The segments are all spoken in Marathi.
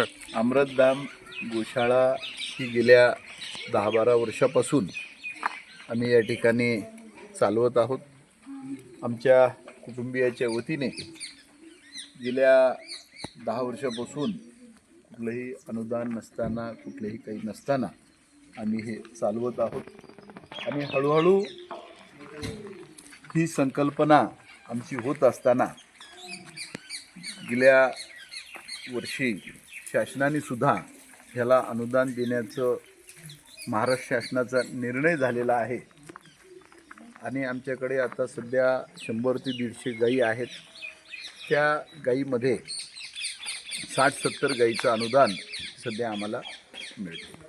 अमृतधाम गोशाळा ही गेल्या दहा बारा वर्षापासून आम्ही या ठिकाणी चालवत आहोत. आमच्या कुटुंबियाच्या वतीने गेल्या दहा वर्षापासून कुठलंही अनुदान नसताना कुठलंही काही नसताना आम्ही हे चालवत आहोत. आणि हळूहळू ही संकल्पना आमची होत असताना गेल्या वर्षी शासनाने सुद्धा ह्याला अनुदान देण्याचं महाराष्ट्र शासनाचा निर्णय झालेला आहे. आणि आमच्याकडे आता सध्या शंभर ते दीडशे गाई आहेत. त्या गाईमध्ये साठ सत्तर गाईचं अनुदान सध्या आम्हाला मिळते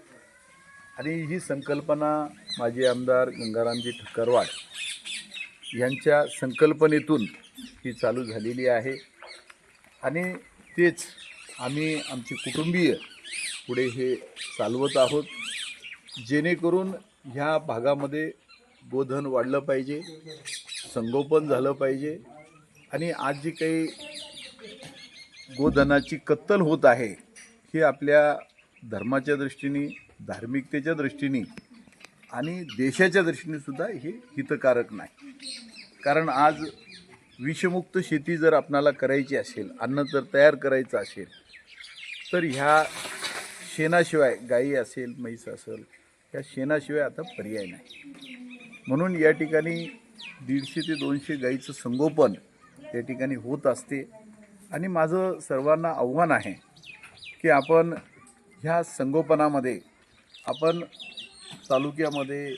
आणि ही संकल्पना माजी आमदार गंगारामजी ठक्करवाड यांच्या संकल्पनेतून ही चालू झालेली आहे. आणि तेच आम्ही आमचे कुटुंबीय पुढे हे चालवत आहोत. जेणेकरून ह्या भागामध्ये गोधन वाढलं पाहिजे संगोपन झालं पाहिजे आणि आज जी काही गोधनाची कत्तल होत आहे ही आपल्या धर्माच्या दृष्टीने धार्मिकतेच्या दृष्टीने आणि देशाच्या दृष्टीने सुद्धा हे हितकारक नाही. कारण आज विषमुक्त शेती जर आपणाला करायची असेल अन्न जर तयार करायचं असेल तर ह्या शेणाशिवाय गाई असेल म्हैस असेल ह्या शेणाशिवाय आता पर्याय नाही. म्हणून या ठिकाणी दीडशे ते दोनशे गाईचं संगोपन या ठिकाणी होत असते. आणि माझं सर्वांना आव्हान आहे की आपण ह्या संगोपनामध्ये आपण तालुक्यामध्ये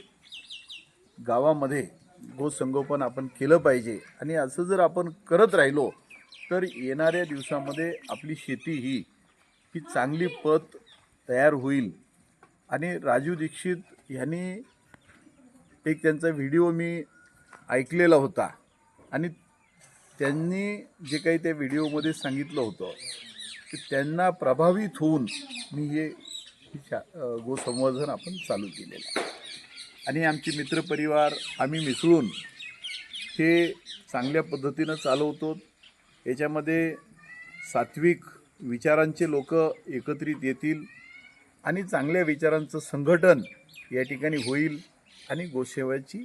गावामध्ये हो गोसंगोपन आपण केलं पाहिजे. आणि असं जर आपण करत राहिलो तर येणाऱ्या दिवसामध्ये आपली शेती ही ही चांगली पत तयार होईल. आणि राजू दीक्षित यांनी एक त्यांचा व्हिडिओ मी ऐकलेला होता. आणि त्यांनी जे काही त्या व्हिडिओमध्ये सांगितलं होतं की त्यांना प्रभावित होऊन मी हे शा गोसंवर्धन आपण चालू केलेलं आणि आमचे मित्रपरिवार आम्ही मिसळून हे चांगल्या पद्धतीनं चालवतो. याच्यामध्ये सात्विक विचारांचे लोक एकत्रित येतील आणि चांगल्या विचारांचं संघटन या ठिकाणी होईल आणि गोसेवाची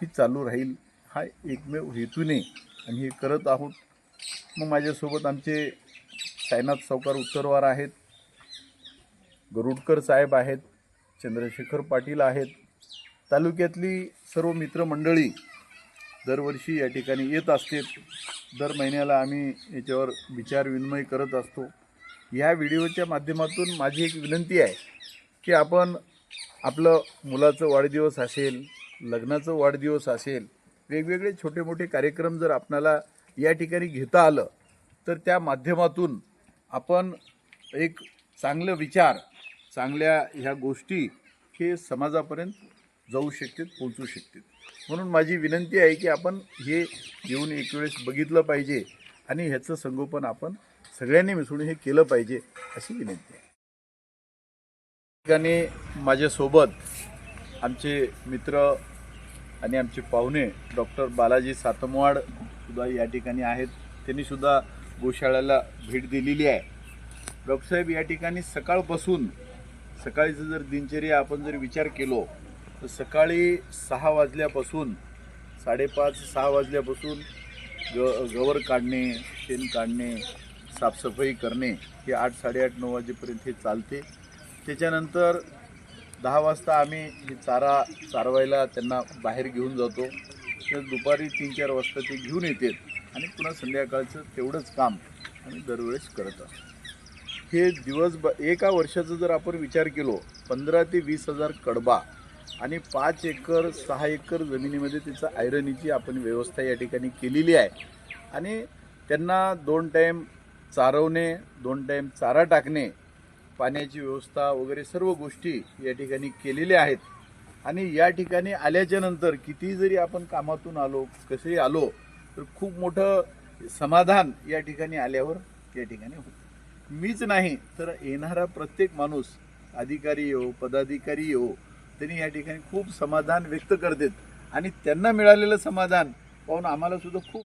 ही चालू राहील हा एकमेव हेतूने आम्ही हे करत आहोत. मग माझ्यासोबत आमचे साईनाथ सावकार उत्तरवार आहेत गरुडकर साहेब आहेत चंद्रशेखर पाटील आहेत तालुक्यातली सर्व मित्रमंडळी दरवर्षी या ठिकाणी येत असते. दर महिन्याला आम्ही याच्यावर विचारविनिमय करत असतो. ह्या व्हिडिओच्या माध्यमातून माझी एक विनंती आहे की आपण आपलं मुलाचं वाढदिवस असेल लग्नाचं वाढदिवस असेल वेगवेगळे छोटे मोठे कार्यक्रम जर आपणाला या ठिकाणी घेता आलं तर त्या माध्यमातून आपण एक चांगलं विचार चांगल्या ह्या गोष्टी हे समाजापर्यंत जाऊ शकतात पोचू शकतात. म्हणून माझी विनंती आहे की आपण हे येऊन एक वेळेस बघितलं पाहिजे आणि ह्याचं संगोपन आपण सगळ्यांनी मिसळून हे केलं पाहिजे अशी विनंती आहे. ठिकाणी माझ्यासोबत आमचे मित्र आणि आमचे पाहुणे डॉक्टर बालाजी सातमवाड सुद्धा या ठिकाणी आहेत. त्यांनी सुद्धा गोशाळ्याला भेट दिलेली आहे. डॉक्टरसाहेब या ठिकाणी सकाळपासून सकाळीचं जर दिनचर्या आपण जर विचार केलो तर सकाळी सहा वाजल्यापासून साडेपाच सहा वाजल्यापासून ग गवर काढणे शेण काढणे साफसफाई करणे हे आठ साडेआठ नऊ वाजेपर्यंत हे चालते. त्याच्यानंतर दहा वाजता आम्ही हे चारा चारवायला त्यांना बाहेर घेऊन जातो. तर दुपारी तीन चार वाजता ते घेऊन येतात आणि पुन्हा संध्याकाळचं तेवढंच काम आम्ही दरवेळेस करत असतो. हे दिवस ब एका वर्षाचा जर आपण विचार केलो पंधरा ते वीस हजार कडबा आणि पाच एकर सहा एकर जमिनीमध्ये तिचं आयरनीची आपण व्यवस्था या ठिकाणी केलेली आहे. आणि त्यांना दोन टाईम चारवणे दोन टाईम चारा टाकणे पाण्याची व्यवस्था वगैरे सर्व गोष्टी या ठिकाणी केलेल्या आहेत. आणि या ठिकाणी आल्याच्यानंतर किती जरी आपण कामातून आलो कसेही आलो तर खूप मोठं समाधान या ठिकाणी आल्यावर या ठिकाणी होतं. मीच नाही तर येणारा प्रत्येक माणूस अधिकारी येऊ पदाधिकारी येऊ त्यांनी या ठिकाणी खूप समाधान व्यक्त करतात. आणि त्यांना मिळालेलं समाधान पाहून आम्हाला सुद्धा खूप